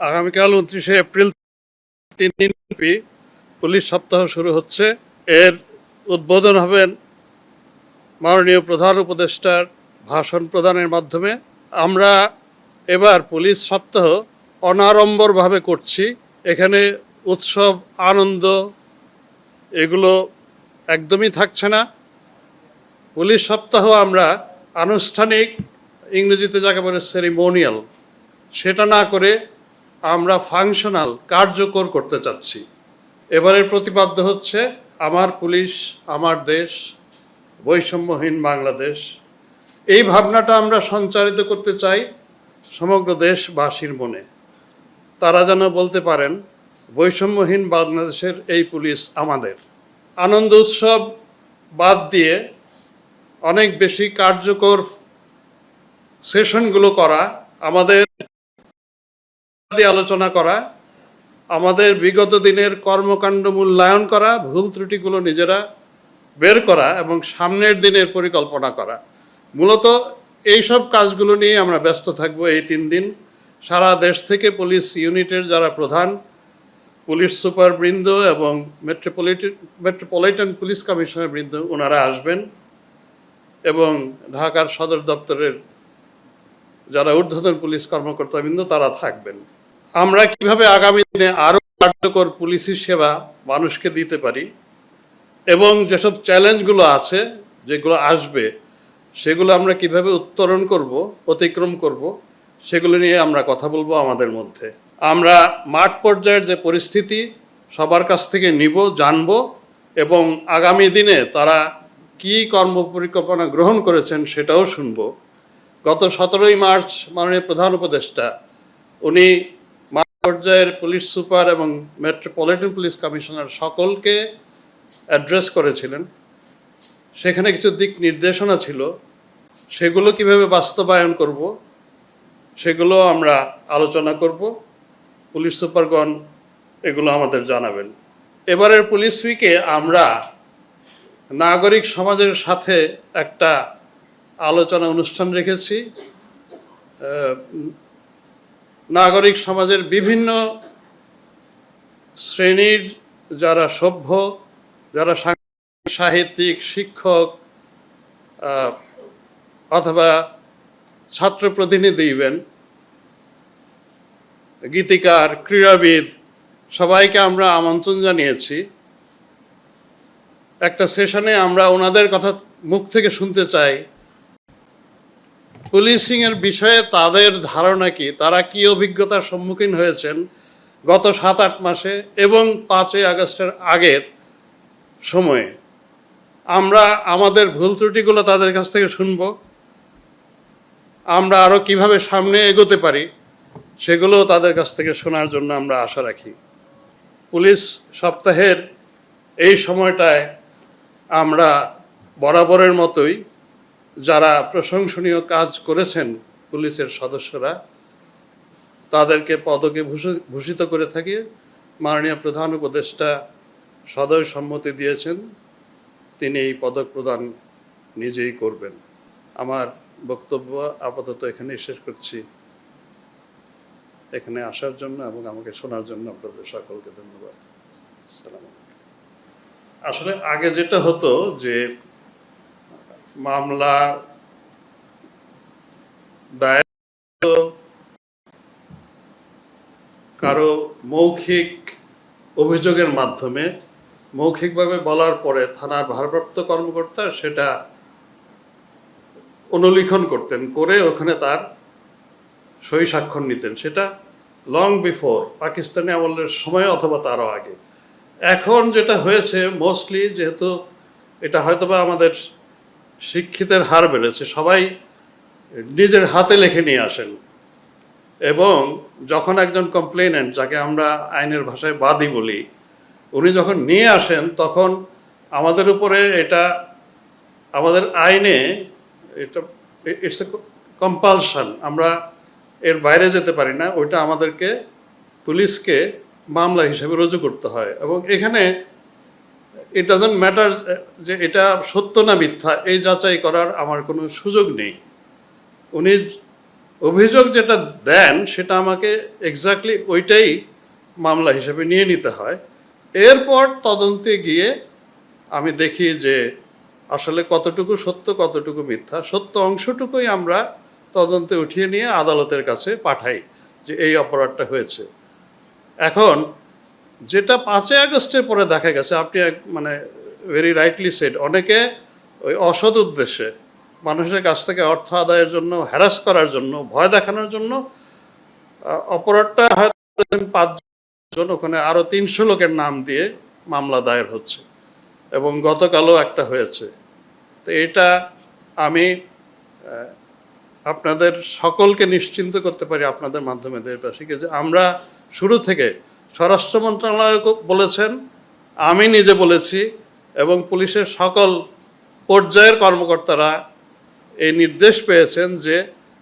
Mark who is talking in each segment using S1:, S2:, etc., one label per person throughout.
S1: আগামীকাল উনত্রিশে এপ্রিল তিন দিন পুলিশ সপ্তাহ শুরু হচ্ছে। এর উদ্বোধন হবেন মাননীয় প্রধান উপদেষ্টার ভাষণ প্রদানের মাধ্যমে। আমরা এবার পুলিশ সপ্তাহ অনাড়ম্বরভাবে করছি। এখানে উৎসব, আনন্দ, এগুলো একদমই থাকছে না। পুলিশ সপ্তাহ আমরা আনুষ্ঠানিক ইংরেজিতে যাকে বলে সেরিমোনিয়াল সেটা না করে আমরা ফাংশনাল কার্যকর করতে চাচ্ছি। এবারের প্রতিপাদ্য হচ্ছে, আমার পুলিশ, আমার দেশ, বৈষম্যহীন বাংলাদেশ। এই ভাবনাটা আমরা সঞ্চারিত করতে চাই সমগ্র দেশবাসীর মনে। তারা যেন বলতে পারেন, বৈষম্যহীন বাংলাদেশের এই পুলিশ আমাদের। আনন্দ উৎসব বাদ দিয়ে অনেক বেশি কার্যকর সেশনগুলো করা আমাদের আলোচনা করা, আমাদের বিগত দিনের কর্মকাণ্ড মূল্যায়ন করা, ভুল ত্রুটিগুলো নিজেরা বের করা এবং সামনের দিনের পরিকল্পনা করা। মূলত এইসব কাজগুলো নিয়ে আমরা ব্যস্ত থাকব এই তিন দিন। সারা দেশ থেকে পুলিশ ইউনিটের যারা প্রধান, পুলিশ সুপার বৃন্দ এবং মেট্রোপলিটন মেট্রোপলিটন পুলিশ কমিশনার বৃন্দ ওনারা আসবেন এবং ঢাকার সদর দপ্তরের যারা ঊর্ধ্বতন পুলিশ কর্মকর্তাবৃন্দ তারা থাকবেন। আমরা কীভাবে আগামী দিনে আরও কার্যকর পুলিশি সেবা মানুষকে দিতে পারি? এবং যেসব চ্যালেঞ্জগুলো আছে, যেগুলো আসবে, সেগুলো আমরা কীভাবে উত্তরণ করব, অতিক্রম করব, সেগুলো নিয়ে আমরা কথা বলব আমাদের মধ্যে। আমরা মাঠ পর্যায়ের যে পরিস্থিতি, সবার কাছ থেকে নিব, জানব এবং আগামী দিনে তারা কি কর্ম পরিকল্পনা গ্রহণ করেছেন সেটাও শুনব। গত সতেরোই মার্চ মাননীয় প্রধান উপদেষ্টা, উনি পর্যায়ের পুলিশ সুপার এবং মেট্রোপলিটন পুলিশ কমিশনার সকলকে অ্যাড্রেস করেছিলেন। সেখানে কিছু দিক নির্দেশনা ছিল। সেগুলো কীভাবে বাস্তবায়ন করব, সেগুলো আমরা আলোচনা করব। পুলিশ সুপারগণ এগুলো আমাদের জানাবেন। এবারের পুলিশ উইকে আমরা নাগরিক সমাজের সাথে একটা আলোচনা অনুষ্ঠান রেখেছি। নাগরিক সমাজের বিভিন্ন শ্রেণির যারা সভ্য, যারা সাহিত্যিক, শিক্ষক অথবা ছাত্র প্রতিনিধি ইভেন গীতিকার, ক্রীড়াবিদ, সবাইকে আমরা আমন্ত্রণ জানিয়েছি। একটা সেশনে আমরা ওনাদের কথা মুখ থেকে শুনতে চাই। পুলিশিংয়ের বিষয়ে তাদের ধারণা কি? তারা কি অভিজ্ঞতার সম্মুখীন হয়েছেন গত সাত আট মাসে এবং পাঁচই আগস্টের আগের সময়ে? আমরা আমাদের ভুল ত্রুটিগুলো তাদের কাছ থেকে শুনব। আমরা আরও কীভাবে সামনে এগোতে পারি সেগুলো তাদের কাছ থেকে শোনার জন্য আমরা আশা রাখি। পুলিশ সপ্তাহের এই সময়টায় আমরা বরাবরের মতোই যারা প্রশংসনীয় কাজ করেছেন পুলিশের সদস্যরা, তাদেরকে পদকে ভূষি- ভূষিত করে থাকি। মাননীয় প্রধান উপদেষ্টা সদয় সম্মতি দিয়েছেন, তিনি এই পদক প্রদান নিজেই করবেন। আমার বক্তব্য আপাতত এখানেই শেষ করছি। এখানে আসার জন্য এবং আমাকে শোনার জন্য আপনাদের সকলকে ধন্যবাদ। আসলে আগে যেটা হতো যে মামলা দায়ের কারও মৌখিক অভিযোগের মাধ্যমে, মৌখিকভাবে বলার পরে থানার ভারপ্রাপ্ত কর্মকর্তা সেটা অনুলিখন করতেন, করে ওখানে তার সই স্বাক্ষর নিতেন। সেটা লং বিফোর পাকিস্তানি আমলের সময় অথবা তারও আগে। এখন যেটা হয়েছে মোস্টলি যেহেতু এটা হয়তোবা আমাদের শিক্ষিতের হার বেড়েছে, সবাই নিজের হাতে লেখে নিয়ে আসেন। এবং যখন একজন কমপ্লেনেন্ট যাকে আমরা আইনের ভাষায় বাদী বলি, উনি যখন নিয়ে আসেন, তখন আমাদের উপরে এটা, আমাদের আইনে এটা ইটস এ কম্পালশন আমরা এর বাইরে যেতে পারি না, ওইটা আমাদেরকে, পুলিশকে মামলা হিসেবে রুজু করতে হয়। এবং এখানে ইট ডাজন্ট ম্যাটার যে এটা সত্য না মিথ্যা, এই যাচাই করার আমার কোনো সুযোগ নেই। উনি অভিযোগ যেটা দেন, সেটা আমাকে এক্স্যাক্টলি ওইটাই মামলা হিসেবে নিয়ে নিতে হয়। এরপর তদন্তে গিয়ে আমি দেখি যে আসলে কতটুকু সত্য, কতটুকু মিথ্যা, সত্য অংশটুকুই আমরা তদন্তে উঠিয়ে নিয়ে আদালতের কাছে পাঠাই যে এই অপরাধটা হয়েছে। এখন যেটা পাঁচই আগস্টের পরে দেখা গেছে, আপনি মানে ভেরি রাইটলি সেড অনেকে ওই অসৎ উদ্দেশ্যে মানুষের কাছ থেকে অর্থ আদায়ের জন্য হ্যারাস করার জন্য, ভয় দেখানোর জন্য অপরাধটা হয়তো পাঁচজন ওখানে আরও তিনশো লোকের নাম দিয়ে মামলা দায়ের হচ্ছে এবং গতকালও একটা হয়েছে। তো এটা আমি আপনাদের সকলকে নিশ্চিন্ত করতে পারি, আপনাদের মাধ্যমে দেশবাসীকে, যে আমরা শুরু থেকে স্বরাষ্ট্র মন্ত্রণালয় বলেছেন, আমি নিজে বলেছি, এবং পুলিশের সকল পর্যায়ের কর্মকর্তারা এই নির্দেশ পেয়েছেন যে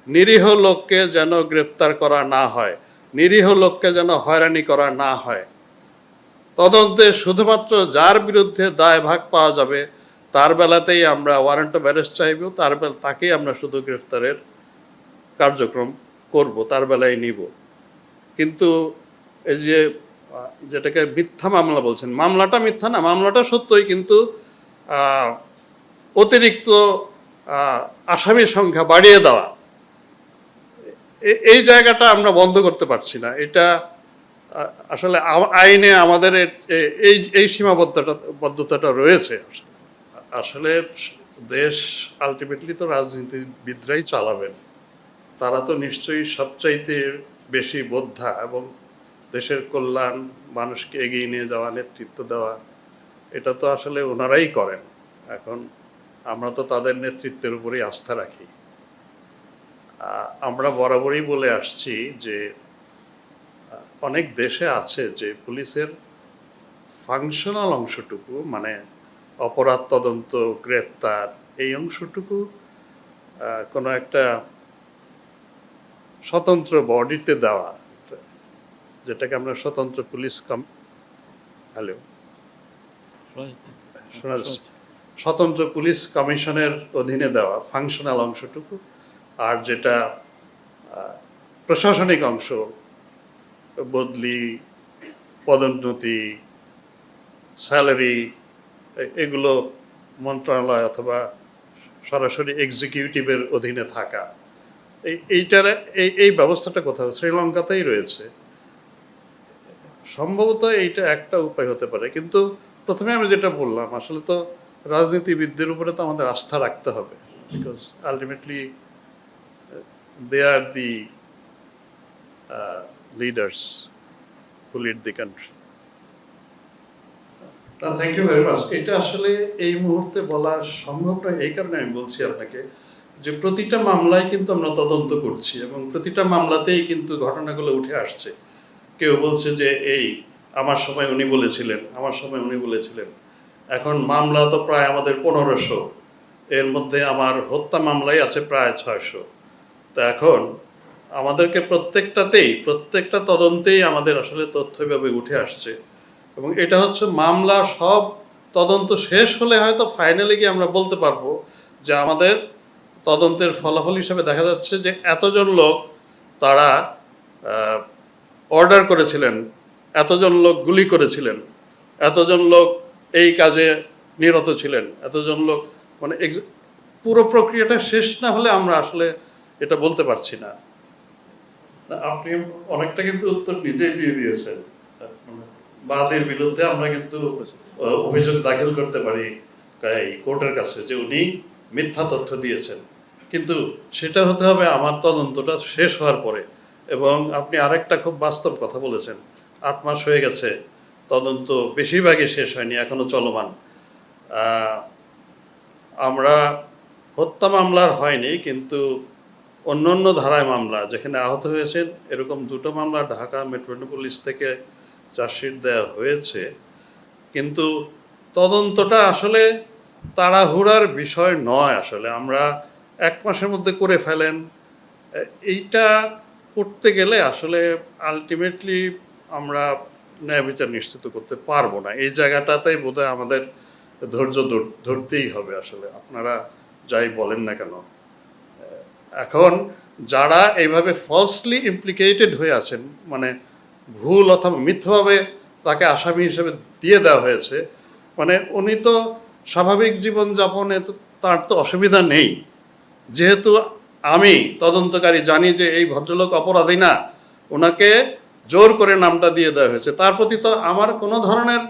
S1: নিরীহ লোককে যেন গ্রেপ্তার করা না হয়, নিরীহ লোককে যেন হয়রানি করা না হয়। তদন্তে শুধুমাত্র যার বিরুদ্ধে দায় ভাগ পাওয়া যাবে, তার বেলাতেই আমরা ওয়ারেন্ট অ্যারেস্ট চাইব, তার বেলা তাকেই আমরা শুধু গ্রেফতারের কার্যক্রম করব, তার বেলায় নিব। কিন্তু এই যে যেটাকে মিথ্যা মামলা বলছেন, মামলাটা মিথ্যা না, মামলাটা সত্যই কিন্তু অতিরিক্ত আসামির সংখ্যা বাড়িয়ে দেওয়া। এই জায়গাটা আমরা বন্ধ করতে পারছি না। এটা আসলে আইনে আমাদের এই এই সীমাবদ্ধতা, বদ্ধতাটা রয়েছে। আসলে দেশ আলটিমেটলি তো রাজনীতিবিদরাই চালাবেন। তারা তো নিশ্চয়ই সবচাইতে বেশি বোদ্ধা এবং দেশের কল্যাণ, মানুষকে এগিয়ে নিয়ে যাওয়া, নেতৃত্ব দেওয়া, এটা তো আসলে ওনারাই করেন। এখন আমরা তো তাদের নেতৃত্বের উপরেই আস্থা রাখি। আমরা বরাবরই বলে আসছি যে অনেক দেশে আছে যে পুলিশের ফাংশনাল অংশটুকু মানে অপরাধ তদন্ত গ্রেফতার এই অংশটুকু কোনো একটা স্বতন্ত্র বডিতে দেওয়া যেটাকে আমরা স্বতন্ত্র পুলিশ কম হ্যালো? শোনা স্বতন্ত্র পুলিশ কমিশনের অধীনে দেওয়া ফাংশনাল অংশটুকু আর যেটা প্রশাসনিক অংশ বদলি পদোন্নতি স্যালারি এগুলো মন্ত্রণালয় অথবা সরাসরি এক্সিকিউটিভের অধীনে থাকা। এই এইটার এই এই ব্যবস্থাটা কোথাও? শ্রীলঙ্কাতেই রয়েছে। সম্ভবত এইটা একটা উপায় হতে পারে। কিন্তু প্রথমে আমি যেটা বললাম, আসলে তো রাজনীতিবিদদের উপরে তো আমাদের আস্থা রাখতে হবে। Because ultimately they are the leaders who lead the country thank you very much এটা আসলে এই মুহূর্তে বলা সম্ভব নয়, এই কারণে আমি বলছি আপনাকে যে প্রতিটা মামলায় কিন্তু আমরা তদন্ত করছি এবং প্রতিটা মামলাতেই কিন্তু ঘটনাগুলো উঠে আসছে। কেউ বলছে যে, এই, আমার সময় উনি বলেছিলেন, আমার সময় উনি বলেছিলেন। এখন মামলা তো প্রায় আমাদের পনেরোশো। এর মধ্যে আমার হত্যা মামলাই আছে প্রায় ছয়শো। তো এখন আমাদেরকে প্রত্যেকটাতেই, প্রত্যেকটা তদন্তেই আমাদের আসলে তথ্য এভাবে উঠে আসছে। এবং এটা হচ্ছে মামলা সব তদন্ত শেষ হলে হয়তো ফাইনালি গিয়ে আমরা বলতে পারব যে, আমাদের তদন্তের ফলাফল হিসেবে দেখা যাচ্ছে যে, এতজন লোক তারা অর্ডার করেছিলেন এতজন লোক গুলি করেছিলেন এতজন লোক এই কাজে নিরত ছিলেন এতজন লোক মানে পুরো প্রক্রিয়াটা শেষ না হলে আমরা আসলে এটা বলতে পারছি না। না, আপনি অনেকটা কিন্তু উত্তর নিজেই দিয়ে দিয়েছেন। মানে বাদের বিরুদ্ধে আমরা কিন্তু অভিযোগ দাখিল করতে পারি এই কোর্টের কাছে যে উনি মিথ্যা তথ্য দিয়েছেন। কিন্তু সেটা হতে হবে আমার তদন্তটা শেষ হওয়ার পরে। এবং আপনি আরেকটা খুব বাস্তব কথা বলেছেন। আট মাস হয়ে গেছে, তদন্ত বেশিরভাগই শেষ হয়নি, এখনও চলমান। আমরা হত্যা মামলার হয়নি, কিন্তু অন্য অন্য ধারায় মামলা, যেখানে আহত হয়েছেন, এরকম দুটো মামলা ঢাকা মেট্রোপলিটন পুলিশ থেকে চার্জশিট দেওয়া হয়েছে। কিন্তু তদন্তটা আসলে তাড়াহুড়ার বিষয় নয় আসলে। আমরা এক মাসের মধ্যে করে ফেলেন। এইটা করতে গেলে আসলে আলটিমেটলি আমরা ন্যায় বিচার নিশ্চিত করতে পারব না। এই জায়গাটাতেই বোধহয় আমাদের ধৈর্য ধরতেই হবে আসলে। আপনারা যাই বলেন না কেন এখন যারা এইভাবে ফলসলি ইমপ্লিকেটেড হয়ে আছেন মানে ভুল অথবা মিথ্যাভাবে তাকে আসামি হিসেবে দিয়ে দেওয়া হয়েছে মানে উনি তো স্বাভাবিক জীবনযাপনে তো তার তো অসুবিধা নেই। যেহেতু আমি তদন্তকারী জানি যে এই ভদ্রলোক অপরাধী না। ওনাকে জোর করে নামটা দিয়ে দেওয়া হয়েছে। তার প্রতি তো আমার কোনো ধরনের,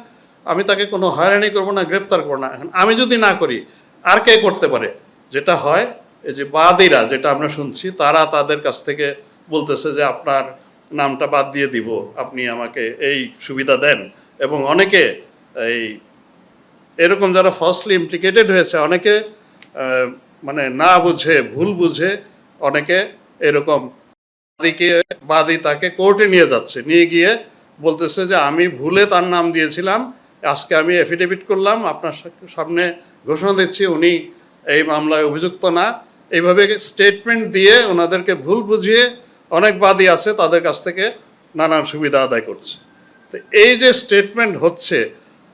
S1: আমি তাকে কোনো হয়রানি করব না, গ্রেপ্তার করব না। এখন আমি যদি না করি, আর কে করতে পারে? যেটা হয়, এই যে বাদীরা যেটা আমরা শুনছি, তারা তাদের কাছ থেকে বলতেছে যে আপনার নামটা বাদ দিয়ে দিব, আপনি আমাকে এই সুবিধা দেন। এবং অনেকে এই, এরকম যারা ফার্স্টলি ইমপ্লিকেটেড হয়েছে, অনেকে মানে না বুঝে, ভুল বুঝে অনেকে এরকম বাদীকে, বাদী তাকে কোর্টে নিয়ে যাচ্ছে। নিয়ে গিয়ে বলতেছে যে, আমি ভুলে তার নাম দিয়েছিলাম, আজকে আমি এফিডেভিট করলাম, আপনার সামনে ঘোষণা দিচ্ছি, উনি এই মামলায় অভিযুক্ত না। এইভাবে স্টেটমেন্ট দিয়ে ওনাদেরকে ভুল বুঝিয়ে অনেক বাদী আছে, তাদের কাছ থেকে নানান সুবিধা আদায় করছে। তো এই যে স্টেটমেন্ট হচ্ছে,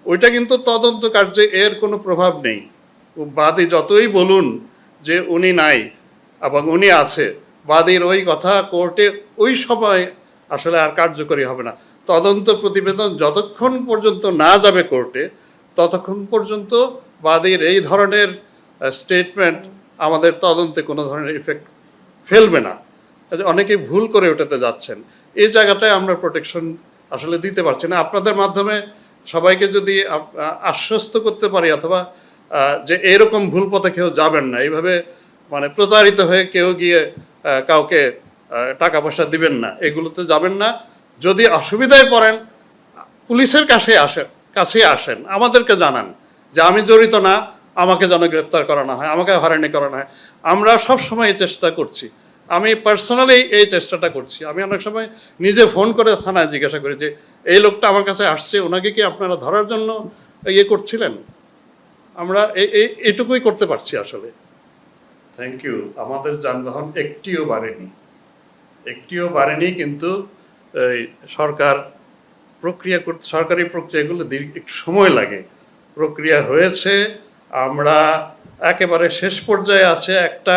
S1: ওইটা কিন্তু তদন্ত কার্যে এর কোনো প্রভাব নেই। বাদী যতই বলুন যে উনি নাই এবং উনি আছে, বাদীর ওই কথা কোর্টে ওই সময় আসলে আর কার্যকরী হবে না। তদন্ত প্রতিবেদন যতক্ষণ পর্যন্ত না যাবে কোর্টে, ততক্ষণ পর্যন্ত বাদীর এই ধরনের স্টেটমেন্ট আমাদের তদন্তে কোনো ধরনের ইফেক্ট ফেলবে না। কাজে অনেকে ভুল করে ওটাতে যাচ্ছেন। এই জায়গাটায় আমরা প্রোটেকশন আসলে দিতে পারছি না। আপনাদের মাধ্যমে সবাইকে যদি আশ্বস্ত করতে পারি অথবা যে এরকম ভুল পথে কেউ যাবেন না। এইভাবে মানে প্রতারিত হয়ে কেউ গিয়ে কাউকে টাকা পয়সা দিবেন না। এগুলোতে যাবেন না। যদি অসুবিধায় পড়েন, পুলিশের কাছে আসেন কাছে আসেন, আমাদেরকে জানান যে আমি জড়িত না, আমাকে যেন গ্রেফতার করানো হয়, আমাকে হয়রানি করানো হয়। আমরা সব সময় এই চেষ্টা করছি। আমি পার্সোনালি এই চেষ্টাটা করছি। আমি অনেক সময় নিজে ফোন করে থানায় জিজ্ঞাসা করি যে, এই লোকটা আমার কাছে আসছে, ওনাকে কি আপনারা ধরার জন্য ইয়ে করছিলেন? আমরা এটুকুই করতে পারছি আসলে। থ্যাংক ইউ আমাদের যানবাহন একটিও বাড়েনি। একটিও বাড়েনি কিন্তু সরকার প্রক্রিয়া করতে, সরকারি প্রক্রিয়াগুলো দীর্ঘ, একটু সময় লাগে। প্রক্রিয়া হয়েছে, আমরা একেবারে শেষ পর্যায়ে আছে একটা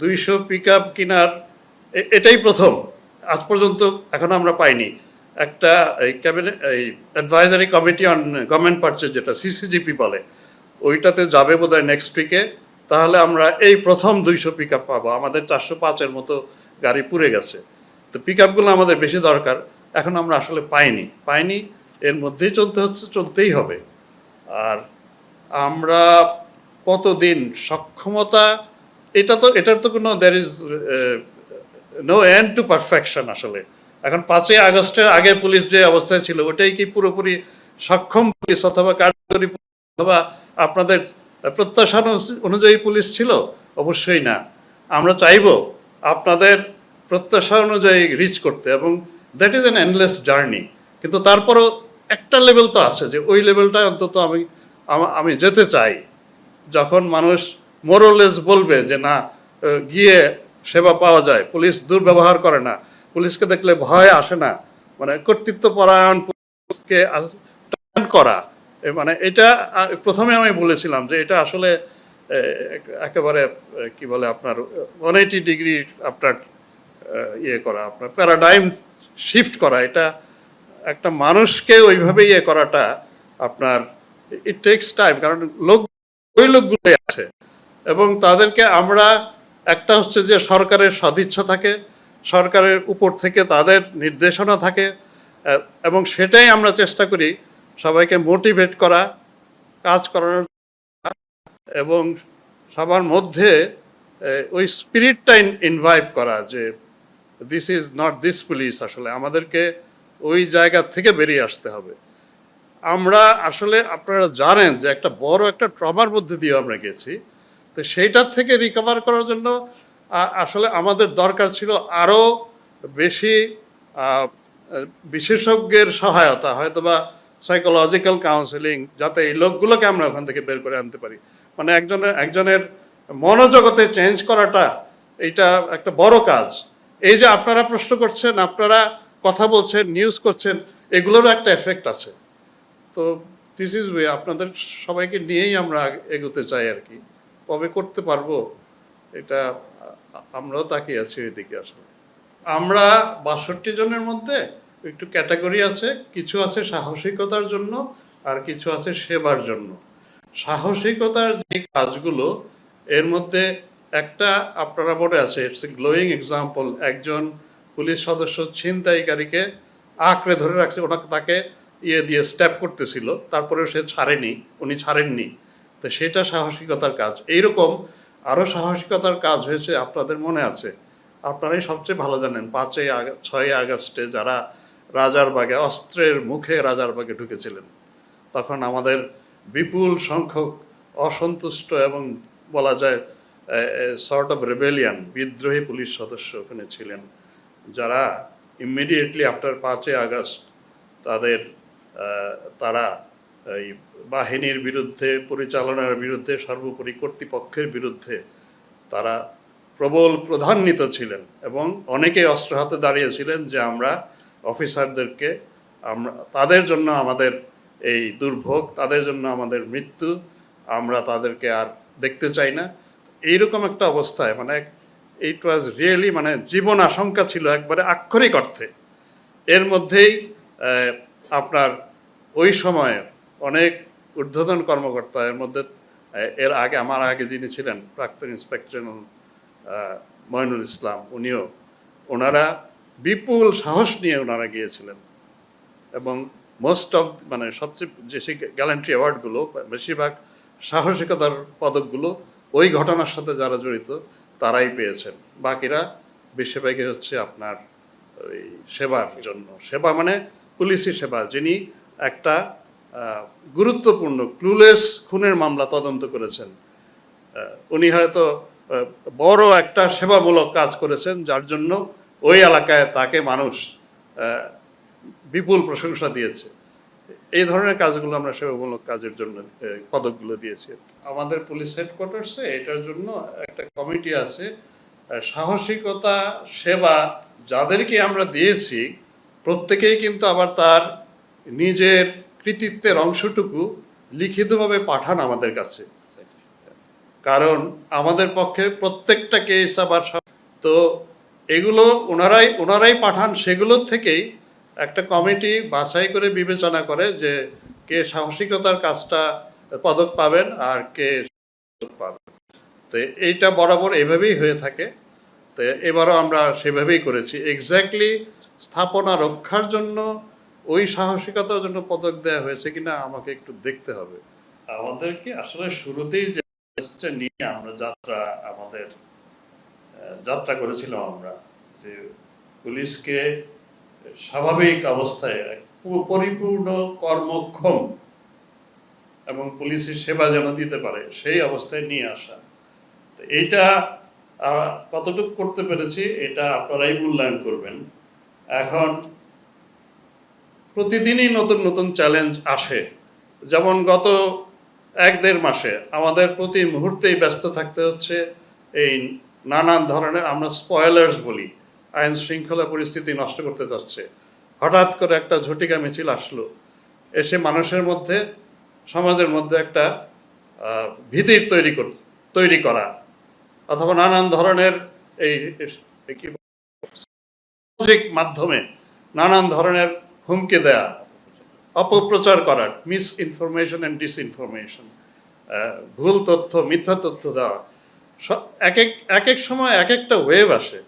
S1: দুইশো পিক আপ কেনার এটাই প্রথম। আজ পর্যন্ত এখন আমরা পাইনি। একটা এই ক্যাবিনেট এই advisory committee on government purchase যেটা সিসিজিপি বলে ওইটাতে যাবে বোধহয় নেক্সট উইকে তাহলে আমরা এই প্রথম দুইশো পিক আপ পাবো। আমাদের চারশো পাঁচের মতো গাড়ি পুড়ে গেছে। তো পিক আপগুলো আমাদের বেশি দরকার। এখন আমরা আসলে পাইনি। পাইনি, এর মধ্যেই চলতে হচ্ছে, চলতেই হবে। আর আমরা কতদিন সক্ষমতা, এটা তো, এটার তো কোনো there is no end to perfection আসলে। এখন পাঁচই আগস্টের আগে পুলিশ যে অবস্থায় ছিল, ওটাই কি পুরোপুরি সক্ষম পুলিশ অথবা কার্যকরী অথবা আপনাদের প্রত্যাশা অনুযায়ী পুলিশ ছিল? অবশ্যই না। আমরা চাইব আপনাদের প্রত্যাশা অনুযায়ী রিচ করতে এবং that is an endless journey কিন্তু তারপরও একটা লেভেল তো আছে যে ওই লেভেলটায় অন্তত আমি আমি যেতে চাই। যখন মানুষ মোরলেস বলবে যে না গিয়ে সেবা পাওয়া যায়, পুলিশ দুর্ব্যবহার করে না, পুলিশকে দেখলে ভয় আসে না। মানে কর্তৃত্ব পরায়ণ পুলিশকে করা মানে এটা প্রথমে আমি বলেছিলাম যে এটা আসলে একেবারে কি বলে আপনার, ওয়ান এইটি ডিগ্রি আপনার ইয়ে করা, আপনার প্যারাডাইম শিফট করা, এটা একটা মানুষকে ওইভাবে ইয়ে করাটা আপনার ইট টেক্স টাইম কারণ লোক, ওই লোকগুলোই আছে। এবং তাদেরকে আমরা, একটা হচ্ছে যে সরকারের সদিচ্ছা থাকে, সরকারের উপর থেকে তাদের নির্দেশনা থাকে এবং সেটাই আমরা চেষ্টা করি সবাইকে মোটিভেট করা, কাজ করানোর এবং সবার মধ্যে ওই স্পিরিটটা ইনভাইভ করা যে this is not this police আসলে, আমাদেরকে ওই জায়গা থেকে বেরিয়ে আসতে হবে। আমরা আসলে, আপনারা জানেন যে একটা বড় একটা ট্রমার মধ্যে দিয়ে আমরা গেছি, তো সেইটার থেকে রিকভার করার জন্য আসলে আমাদের দরকার ছিল আরও বেশি বিশেষজ্ঞের সহায়তা, হয়তোবা সাইকোলজিক্যাল কাউন্সিলিং যাতে এই লোকগুলোকে আমরা ওখান থেকে বের করে আনতে পারি। মানে একজনের একজনের মনোজগতে চেঞ্জ করাটা এইটা একটা বড় কাজ। এই যে আপনারা প্রশ্ন করছেন, আপনারা কথা বলছেন নিউজ করছেন, এগুলোরও একটা এফেক্ট আছে। তো দিস ইজ ওয়ে আপনাদের সবাইকে নিয়েই আমরা এগোতে চাই আর কি। কবে করতে পারব, এটা আমরাও তাকিয়ে আছি ওইদিকে আসলে। আমরা বাষট্টি জনের মধ্যে একটু ক্যাটাগরি আছে, কিছু আছে সাহসিকতার জন্য আর কিছু আছে সেবার জন্য। সাহসিকতার যে কাজগুলো, এর মধ্যে একটা আপনারা মনে আছে ইটস এ গ্লোয়িং এক্সাম্পল একজন পুলিশ সদস্য ছিনতাইকারীকে আঁকড়ে ধরে রাখছে, ওনাকে তাকে ইয়ে দিয়ে স্ট্যাপ করতেছিল তারপরে সে ছাড়েনি, উনি ছাড়েননি। তো সেটা সাহসিকতার কাজ। এইরকম আরও সাহসিকতার কাজ হয়েছে, আপনাদের মনে আছে? আপনারাই সবচেয়ে ভালো জানেন, পাঁচই আগস্ট ছয়ই আগস্টে যারা রাজারবাগে অস্ত্রের মুখে রাজারবাগে ঢুকেছিলেন। তখন আমাদের বিপুল সংখ্যক অসন্তুষ্ট এবং বলা যায় সর্ট অফ রেবেলিয়ান বিদ্রোহী পুলিশ সদস্য ওখানে ছিলেন, যারা ইমিডিয়েটলি আফটার পাঁচই আগস্ট তাদের তারা এই বাহিনীর বিরুদ্ধে, পরিচালনার বিরুদ্ধে, সর্বোপরি কর্তৃপক্ষের বিরুদ্ধে তারা প্রবল প্রধান্বিত ছিলেন এবং অনেকেই অস্ত্র হাতে দাঁড়িয়েছিলেন যে আমরা অফিসারদেরকে আমরা, তাদের জন্য আমাদের এই দুর্ভোগ, তাদের জন্য আমাদের মৃত্যু, আমরা তাদেরকে আর দেখতে চাই না। এইরকম একটা অবস্থায় মানে ইট ওয়াজ রিয়েলি মানে জীবন আশঙ্কা ছিল একবারে আক্ষরিক অর্থে। এর মধ্যেই আপনার ওই সময়ে অনেক ঊর্ধ্বতন কর্মকর্তা এর মধ্যে এর আগে, আমার আগে যিনি ছিলেন, প্রাক্তন ইন্সপেক্টর জেনারেল ময়নুল ইসলাম, উনিও, ওনারা বিপুল সাহস নিয়ে ওনারা গিয়েছিলেন। এবং মোস্ট অফ মানে সবচেয়ে যে সেই গ্যালান্ট্রি অ্যাওয়ার্ডগুলো বেশিরভাগ সাহসিকতার পদকগুলো, ওই ঘটনার সাথে যারা জড়িত, তারাই পেয়েছেন। বাকিরা বেশিরভাগই হচ্ছে আপনার ওই সেবার জন্য। সেবা মানে পুলিশি সেবা, যিনি একটা গুরুত্বপূর্ণ ক্লুলেস খুনের মামলা তদন্ত করেছেন। উনি হয়তো বড় একটা সেবামূলক কাজ করেছেন, যার জন্য ওই এলাকায় তাকে মানুষ বিপুল প্রশংসা দিয়েছে। এই ধরনের কাজগুলো আমরা সেবামূলক কাজের জন্য পদকগুলো দিয়েছি। আমাদের পুলিশ হেডকোয়ার্টার্সে এটার জন্য একটা কমিটি আছে। সাহসিকতা সেবা যাদেরকে আমরা দিয়েছি প্রত্যেকেই কিন্তু আবার তার নিজের কৃতিত্বের অংশটুকু লিখিতভাবে পাঠান আমাদের কাছে। কারণ আমাদের পক্ষে প্রত্যেকটা কেস আবার তো এগুলো ওনারাই ওনারাই পাঠান, সেগুলোর থেকেই একটা কমিটি বাছাই করে বিবেচনা করে যে কে সাহসিকতার কাজটা পদক পাবেন আর কে পাবেন। তো এইটা বরাবর এভাবেই হয়ে থাকে। তো এবারও আমরা সেভাবেই করেছি। এক্স্যাক্টলি স্থাপনা রক্ষার জন্য, ওই সাহসিকতার জন্য পদক দেওয়া হয়েছে কিনা আমাকে একটু দেখতে হবে। আমাদেরকে আসলে শুরুতেই যে নিয়ে আমরা যাত্রা আমাদের যাত্রা করেছিলাম আমরা, যে পুলিশকে স্বাভাবিক অবস্থায় পরিপূর্ণ কর্মক্ষম এবং পুলিশের সেবা যেন দিতে পারে, সেই অবস্থায় নিয়ে আসা। তো এইটা কতটুকু করতে পেরেছি, এটা আপনারাই মূল্যায়ন করবেন। এখন প্রতিদিনই নতুন নতুন চ্যালেঞ্জ আসে। যেমন গত এক দেড় মাসে আমাদের প্রতি মুহূর্তেই ব্যস্ত থাকতে হচ্ছে এই নানান ধরনের আমরা স্পয়লার্স বলি। আইন শৃঙ্খলা পরিস্থিতি নষ্ট করতে যাচ্ছে। হঠাৎ করে একটা ঝটিকা মিছিল আসলো। এসে মানুষের মধ্যে, সমাজের মধ্যে একটা ভীতির তৈরি তৈরি করা। অথবা নানান ধরনের এই কি সামাজিক মাধ্যমে নানান ধরনের হুমকি দেয়া, অপপ্রচার করা মিস ইনফরমেশন অ্যান্ড ডিসইনফরমেশন ভুল তথ্য, মিথ্যা তথ্য দেওয়া। এক এক এক এক সময় এক একটা ওয়েভ আসে।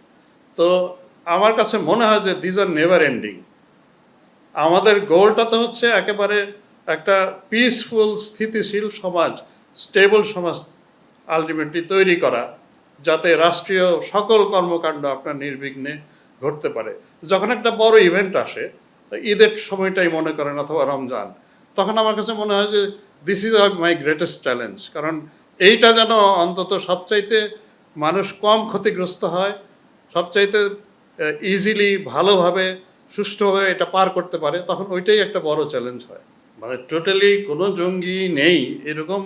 S1: তো আমার কাছে মনে হয় যে দিজ আর নেভার এন্ডিং আমাদের গোলটা তো হচ্ছে একেবারে একটা পিসফুল স্থিতিশীল সমাজ স্টেবল সমাজ আলটিমেটলি তৈরি করা, যাতে রাষ্ট্রীয় সকল কর্মকাণ্ড আপনার নির্বিঘ্নে ঘটতে পারে। যখন একটা বড় ইভেন্ট আসে ঈদের সময়টাই মনে করেন অথবা রমজান, তখন আমার কাছে মনে হয় যে this is my greatest challenge কারণ এইটা যেন অন্তত সবচাইতে মানুষ কম ক্ষতিগ্রস্ত হয়, সবচাইতে ইজিলি ভালোভাবে, সুষ্ঠুভাবে এটা পার করতে পারে, তখন ওইটাই একটা বড় চ্যালেঞ্জ হয়। মানে টোটালি কোনো জঙ্গি নেই, এরকম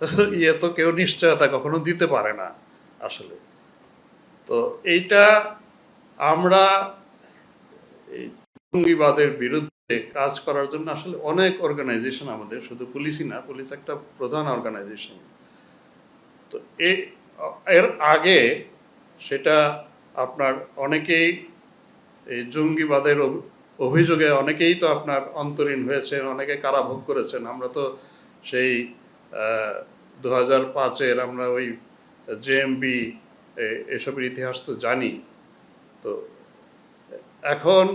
S1: ইয়ে তো কেউ নিশ্চয়তা কখনো দিতে পারে না আসলে। তো এইটা আমরা জঙ্গিবাদের বিরুদ্ধে কাজ করার জন্য আসলে অনেক অর্গানাইজেশন আমাদের, শুধু পুলিশই না, পুলিশ একটা প্রধান অর্গানাইজেশন তো এর আগে সেটা আপনার অনেকেই এই জঙ্গিবাদের অভিযোগে অনেকেই তো আপনার অন্তরীণ হয়েছেন, অনেকে কারাভোগ করেছেন। আমরা তো সেই দু হাজার পাঁচের আমরা ওই জেএমবি এসবের ইতিহাস তো জানি। তো এখন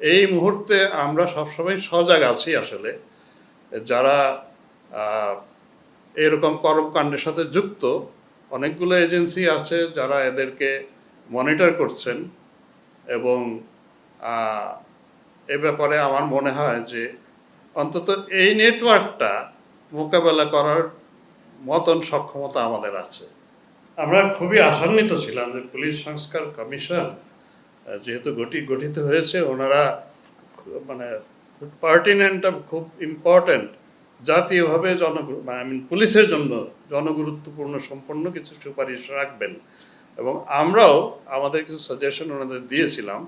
S1: এই মুহূর্তে আমরা সবসময় সজাগ আছি আসলে। যারা এরকম কর্মকাণ্ডের সাথে যুক্ত, অনেকগুলো এজেন্সি আছে যারা এদেরকে মনিটর করছেন এবং এ ব্যাপারে আমার মনে হয় যে অন্তত এই নেটওয়ার্কটা মোকাবেলা করার মতন সক্ষমতা আমাদের আছে। আমরা খুবই আশান্বিত ছিলাম যে পুলিশ সংস্কার কমিশন যেহেতু গঠি, গঠিত হয়েছে, ওনারা মানে পার্টিনেন্ট খুব ইম্পর্ট্যান্ট জাতীয়ভাবে জন আই মিন পুলিশের জন্য জনগুরুত্বপূর্ণ সম্পন্ন কিছু সুপারিশ রাখবেন। এবং আমরাও আমাদের কিছু সাজেশন ওনাদের দিয়েছিলাম।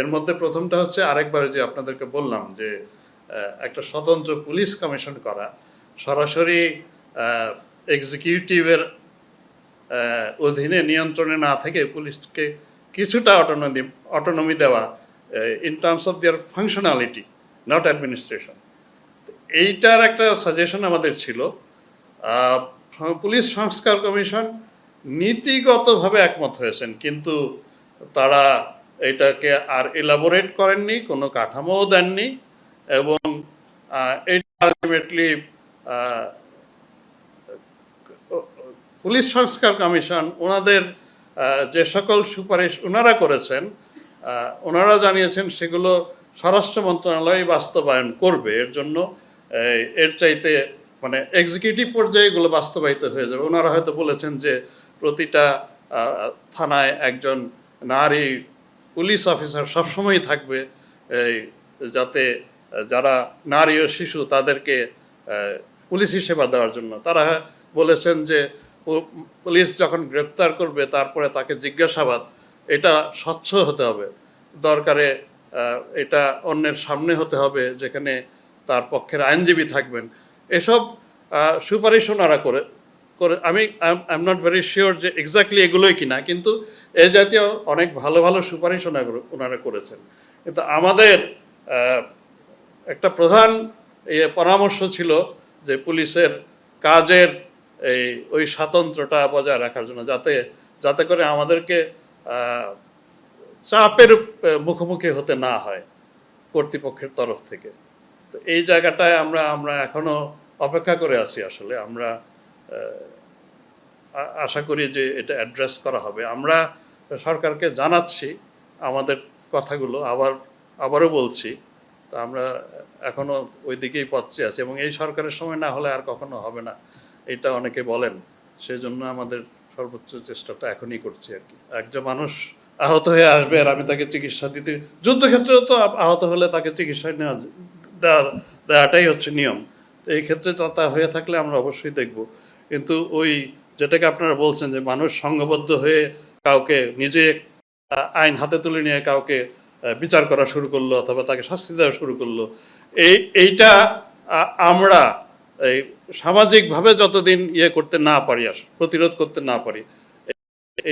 S1: এর মধ্যে প্রথমটা হচ্ছে আরেকবার যে আপনাদেরকে বললাম যে একটা স্বতন্ত্র পুলিশ কমিশন করা, সরাসরি এক্সিকিউটিভের অধীনে নিয়ন্ত্রণে না থেকে পুলিশকে কিছুটা অটোনমি অটোনমি দেওয়া in terms of their functionality not administration এইটার একটা সাজেশন আমাদের ছিল পুলিশ সংস্কার কমিশন নীতিগতভাবে একমত হয়েছেন, কিন্তু তারা এটাকে আর এলাবোরেট করেননি, কোনো কাঠামোও দেননি, এবং এটা আলটিমেটলি পুলিশ সংস্কার কমিশন ওনাদের যে সকল সুপারিশ ওনারা করেছেন ওনারা জানিয়েছেন সেগুলো স্বরাষ্ট্র মন্ত্রণালয় বাস্তবায়ন করবে। এর জন্য এর চাইতে মানে এক্সিকিউটিভ পর্যায়ে এগুলো বাস্তবায়িত হয়ে যাবে। ওনারা হয়তো বলেছেন যে প্রতিটা থানায় একজন নারী পুলিশ অফিসার সবসময়ই থাকবে যাতে যারা নারী ও শিশু তাদেরকে পুলিশি সেবা দেওয়ার জন্য। তারা বলেছেন যে পুলিশ যখন গ্রেপ্তার করবে, তারপরে তাকে জিজ্ঞাসাবাদ, এটা স্বচ্ছ হতে হবে। দরকারে এটা অন্যের সামনে হতে হবে, যেখানে তার পক্ষের আইনজীবী থাকবেন। এসব সুপারিশ ওনারা করে করে, আমি I am not very sure যে এক্স্যাক্টলি এগুলোই কিনা, কিন্তু এ জাতীয় অনেক ভালো ভালো সুপারিশ ওনারা করেছেন। কিন্তু আমাদের একটা প্রধান এ পরামর্শ ছিল যে পুলিশের কাজের এই, ওই স্বাতন্ত্র্যটা বজায় রাখার জন্য, যাতে যাতে করে আমাদেরকে চাপের মুখোমুখি হতে না হয় কর্তৃপক্ষের তরফ থেকে। তো এই জায়গাটায় আমরা আমরা এখনও অপেক্ষা করে আছি আসলে। আমরা আশা করি যে এটা অ্যাড্রেস করা হবে। আমরা সরকারকে জানাচ্ছি আমাদের কথাগুলো, আবার, আবারও বলছি। তো আমরা এখনও ওই দিকেই পথে আছি এবং এই সরকারের সময় না হলে আর কখনো হবে না। এটা অনেকে বলেন, সেজন্য আমাদের সর্বোচ্চ চেষ্টাটা এখনই করছি আর কি। একজন মানুষ আহত হয়ে আসবে আর আমি তাকে চিকিৎসা দিতে, যুদ্ধক্ষেত্রেও তো আহত হলে তাকে চিকিৎসা নেওয়া দেওয়া- দেওয়াটাই হচ্ছে নিয়ম। এই ক্ষেত্রে তা হয়ে থাকলে আমরা অবশ্যই দেখব। কিন্তু ওই যেটাকে আপনারা বলছেন যে মানুষ সংঘবদ্ধ হয়ে কাউকে নিজে আইন হাতে তুলে নিয়ে কাউকে বিচার করা শুরু করল অথবা তাকে শাস্তি দেওয়া শুরু করল, এই, এইটা আমরা এই সামাজিকভাবে যতদিন ইয়ে করতে না পারি, আস, প্রতিরোধ করতে না পারি,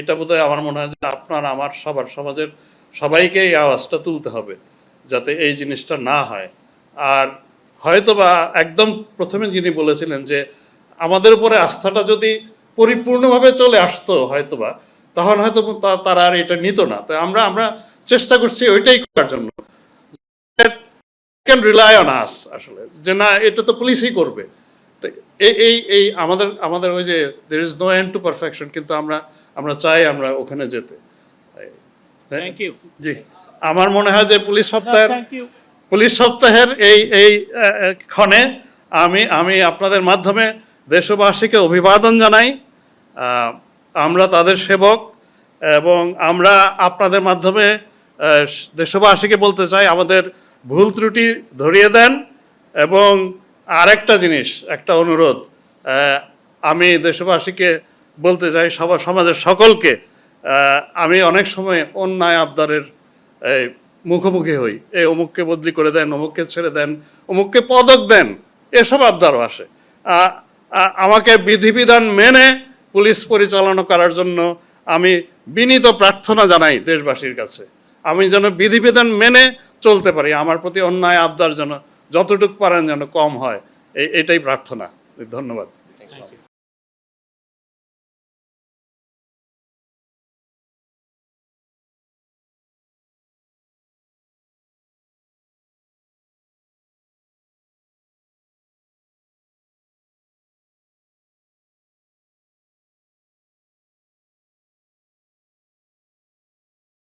S1: এটা বোধহয় আমার মনে হয় যে আপনার, আমার সবার, সমাজের সবাইকে এই আওয়াজটা তুলতে হবে যাতে এই জিনিসটা না হয়। আর হয়তোবা একদম প্রথমে যিনি বলেছিলেন যে আমাদের উপরে আস্থাটা যদি পরিপূর্ণভাবে চলে আসতো হয়তোবা, তখন হয়তো তারা আর এটা নিত না। তো আমরা আমরা চেষ্টা করছি ওইটাই করার জন্য। ক্যান রিলাই অন আস আসলে। যে না, এটা তো পুলিশই করবে। এই এই এই আমাদের আমাদের ওই যে there is no end to perfection কিন্তু আমরা আমরা চাই আমরা ওখানে যেতে।
S2: Thank you.
S1: জি। আমার মনে হয় যে পুলিশ সপ্তাহের পুলিশ সপ্তাহের এই এই ক্ষণে আমি আমি আপনাদের মাধ্যমে দেশবাসীকে অভিবাদন জানাই। আমরা তাদের সেবক এবং আমরা আপনাদের মাধ্যমে দেশবাসীকে বলতে চাই আমাদের ভুল ত্রুটি ধরিয়ে দেন এবং আরেকটা জিনিস, একটা অনুরোধ আমি দেশবাসীকে বলতে চাই সবার সমাজের সকলকে আমি অনেক সময় অন্যায় আবদারের মুখোমুখি হই। এই অমুককে বদলি করে দেন, অমুককে ছেড়ে দেন, অমুককে পদক দেন, এসব আবদারও আসে। আমাকে বিধিবিধান মেনে পুলিশ পরিচালনা করার জন্য আমি বিনীত প্রার্থনা জানাই দেশবাসীর কাছে। আমি যেন বিধিবিধান মেনে চলতে পারি, আমার প্রতি অন্যায় আবদার যেন যতটুকু পারেন যেন কম হয় এটাই প্রার্থনা ধন্যবাদ.